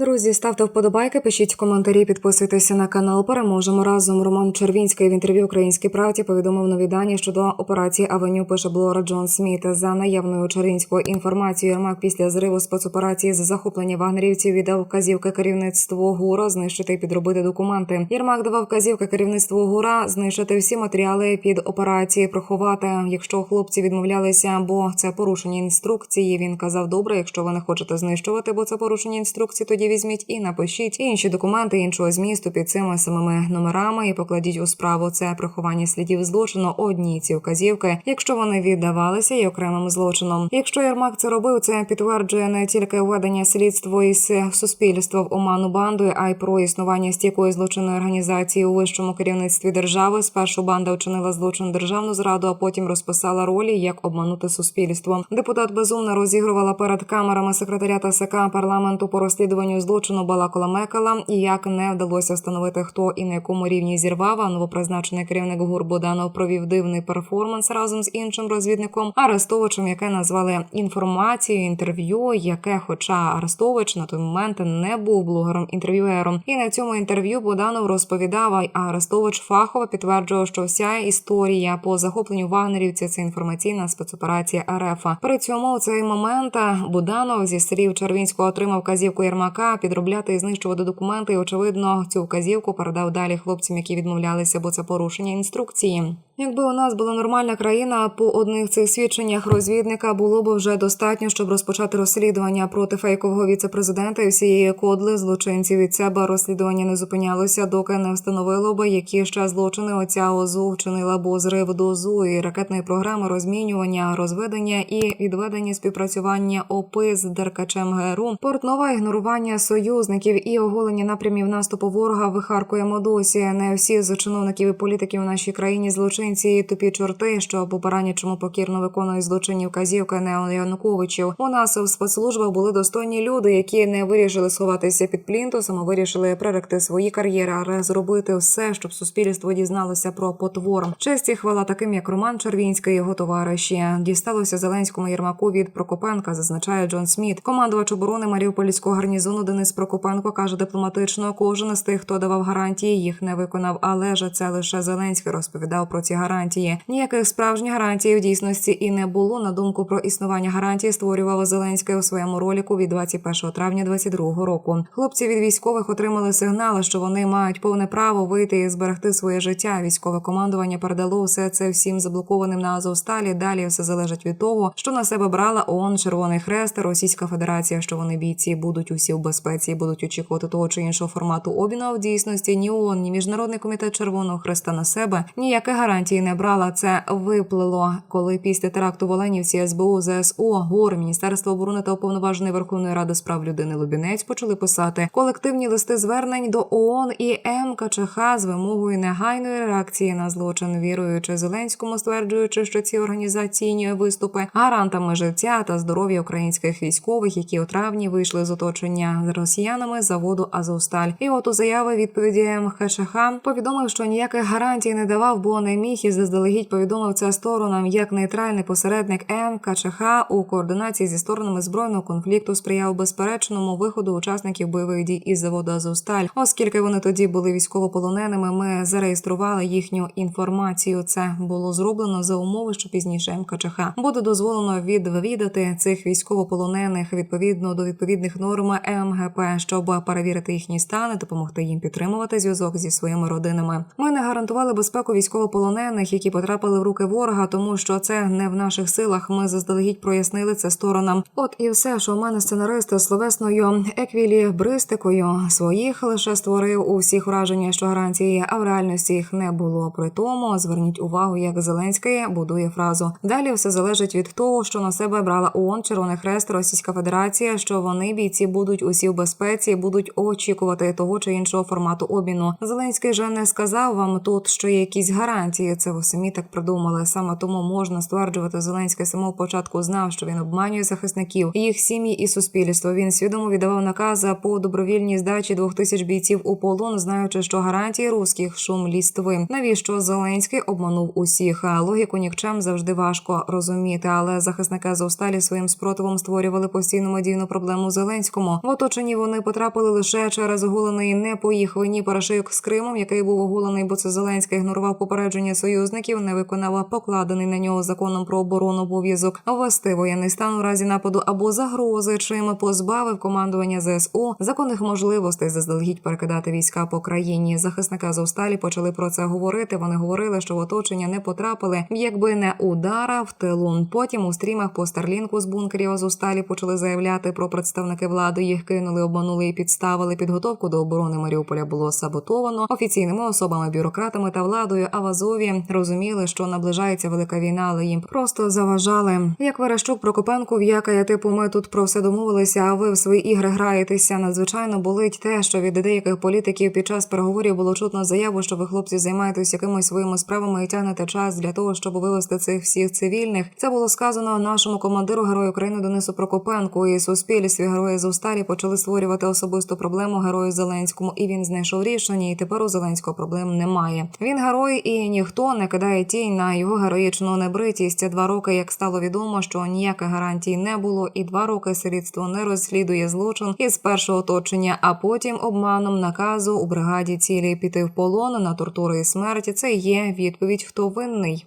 Друзі, ставте вподобайки, пишіть коментарі, підписуйтеся на канал. Переможемо разом. Роман Червінський в інтерв'ю Українській правді повідомив нові дані щодо операції Авеню. Пише блогер Джон Сміт. За наявною червінською інформацією, Єрмак після зриву спецоперації з захоплення вагнерівців віддав вказівки керівництву ГУРа знищити і підробити документи. Єрмак давав вказівки керівництву ГУРа знищити всі матеріали під операції, приховати. Якщо хлопці відмовлялися, бо це порушення інструкції. Він казав: добре, якщо ви не хочете знищувати, бо це порушення інструкції, тоді візьміть і напишіть інші документи іншого змісту під цими самими номерами і покладіть у справу. Це приховання слідів злочину. Одні ці вказівки, якщо вони віддавалися і окремим злочином. Якщо Єрмак це робив, це підтверджує не тільки введення слідства із суспільства в оману бандою, а й про існування стійкої злочинної організації у вищому керівництві держави. Спершу банда вчинила злочин державну зраду, а потім розписала ролі, як обманути суспільство. Депутат безумно розігрувала перед камерами секретарята СК парламенту по розслідуванню злочину Балакола Мекала. І як не вдалося встановити, хто і на якому рівні зірвав, а новопризначений керівник ГУР Боданов провів дивний перформанс разом з іншим розвідником Арестовичем, яке назвали інформацією, інтерв'ю, яке, хоча Арестович на той момент не був блогером інтерв'юером, і на цьому інтерв'ю Боданов розповідав, а Арестович фахово підтверджував, що вся історія по захопленню вагнерівців це інформаційна спецоперація РФ. При цьому у цей момент Буданов зі слів Червінського отримав вказівку Єрмака підробляти і знищувати документи. І очевидно, цю вказівку передав далі хлопцям, які відмовлялися, бо це порушення інструкції. Якби у нас була нормальна країна, по одних цих свідченнях розвідника було б вже достатньо, щоб розпочати розслідування проти фейкового віцепрезидента і всієї кодли злочинців від себе розслідування не зупинялося, доки не встановило би, які ще злочини оця ОЗУ вчинила, бо зрив до ОЗУ і ракетної програми розмінювання, розведення і відведення співпрацювання ОПИ з Деркачем ГРУ, портнова ігнорування союзників і оголення напрямів наступу ворога вихаркуємо досі. Не всі з чиновників і політиків у нашій країні злочинці і тупі чорти, що по поранячому покірно виконують злочинні вказівки Нео Януковичів. У нас в спецслужбах були достойні люди, які не вирішили сховатися під плінтусом, а вирішили преректи свої кар'єри, але зробити все, щоб суспільство дізналося про потвор. Честь і хвала таким, як Роман Червінський його товариші. Дісталося Зеленському Єрмаку від Прокопенка, зазначає Джон Сміт. Командувач оборони Маріупольського гарнізону Денис Прокопенко каже дипломатично, кожен з тих, хто давав гарантії, їх не виконав. Але ж це лише Зеленський розповідав про ці гарантії. Ніяких справжніх гарантій в дійсності і не було. На думку про існування гарантій створював Зеленський у своєму ролику від 21 травня 22 року. Хлопці від військових отримали сигнали, що вони мають повне право вийти і зберегти своє життя. Військове командування передало все це всім заблокованим на Азовсталі. Далі все залежить від того, що на себе брала ООН, Червоний Хрест, Російська Федерація, що вони бійці будуть усі в безпеці, будуть очікувати того чи іншого формату обміну. В дійсності ні ООН, ні міжнародний комітет Червоного Хреста на себе ніяких гарантій не брала. Це виплило, коли після теракту в Оленівці СБУ, ЗСУ, ГОР, Міністерство оборони та уповноважений Верховної Ради з прав людини Лубінець почали писати колективні листи звернень до ООН і МКЧХ з вимогою негайної реакції на злочин, віруючи Зеленському, стверджуючи, що ці організаційні виступи гарантами життя та здоров'я українських військових, які у травні вийшли з оточення з росіянами заводу Азовсталь. І от у заяви відповіді МХШХ повідомив, що ніяких гарантій не давав, бо не міг і заздалегідь повідомив це сторонам як нейтральний посередник МКЧХ у координації зі сторонами збройного конфлікту сприяв безперечному виходу учасників бойових дій із заводу Азовсталь, оскільки вони тоді були військовополоненими. Ми зареєстрували їхню інформацію. Це було зроблено за умови, що пізніше МКЧХ буде дозволено відвідати цих військовополонених відповідно до відповідних норм МГП, щоб перевірити їхні стани, допомогти їм підтримувати зв'язок зі своїми родинами. Ми не гарантували безпеку військовополонених, які потрапили в руки ворога, тому що це не в наших силах. Ми заздалегідь прояснили це сторонам. От і все, що у мене сценарист словесною еквілібристикою своїх лише створив у всіх враження, що гарантії, а в реальності їх не було. При тому зверніть увагу, як Зеленський будує фразу. Далі все залежить від того, що на себе брала ООН, Червоний Хрест, Російська Федерація, що вони бійці будуть усі в безпеці, будуть очікувати того чи іншого формату обміну. Зеленський же не сказав вам тут, що є якісь гарантії. І це ви самі так придумали. Саме тому можна стверджувати, Зеленський самого початку знав, що він обманює захисників, їх сім'ї і суспільство. Він свідомо віддавав накази по добровільній здачі двох тисяч бійців у полон, знаючи, що гарантії русських шум лістви. Навіщо Зеленський обманув усіх? Логіку нікчем завжди важко розуміти, але захисники Азовсталі своїм спротивом створювали постійну медійну проблему Зеленському. В оточенні вони потрапили лише через оголений не по їх вині парашийок з Кримом, який був оголений, бо це Зеленський ігнорував попередження союзників, не виконав покладений на нього законом про оборону обов'язок ввести воєнний стан у разі нападу або загрози, чим позбавив командування ЗСУ законних можливостей заздалегідь перекидати війська по країні. Захисники Азовсталі почали про це говорити. Вони говорили, що в оточення не потрапили, якби не удара в тилу. Потім у стрімах по Старлінку з бункерів Азовсталі почали заявляти про представники влади. Їх кинули, обманули і підставили. Підготовку до оборони Маріуполя було саботовано офіційними особами, бюрократами та владою. А в Азові розуміли, що наближається велика війна, але їм просто заважали. Як Верещук Прокопенко в'якає типу, ми тут про все домовилися. А ви в свої ігри граєтеся. Надзвичайно болить те, що від деяких політиків під час переговорів було чутно заяву, що ви хлопці займаєтесь якимись своїми справами і тягнете час для того, щоб вивести цих всіх цивільних. Це було сказано нашому командиру герою України Денису Прокопенку. І суспільстві герої Зовсталі почали створювати особисту проблему герою Зеленському, і він знайшов рішення. І тепер у Зеленського проблем немає. Він герой, і ніхто не кидає тінь на його героїчну небритість. Два роки, як стало відомо, що ніяких гарантій не було, і два роки слідство не розслідує злочин із першого оточення, а потім обманом наказу у бригаді цілі піти в полон на тортури і смерті. Це є відповідь, хто винний.